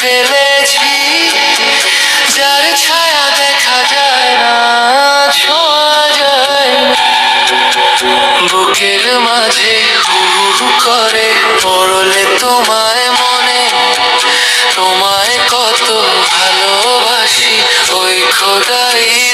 ফেলেছি। যার ছায়া দেখা যায় না, ছোঁয়া যায় বুকের মাঝে হু করে পড়লে তোমায় মনে, তোমায় কত ভালোবাসি। ওই খোদাই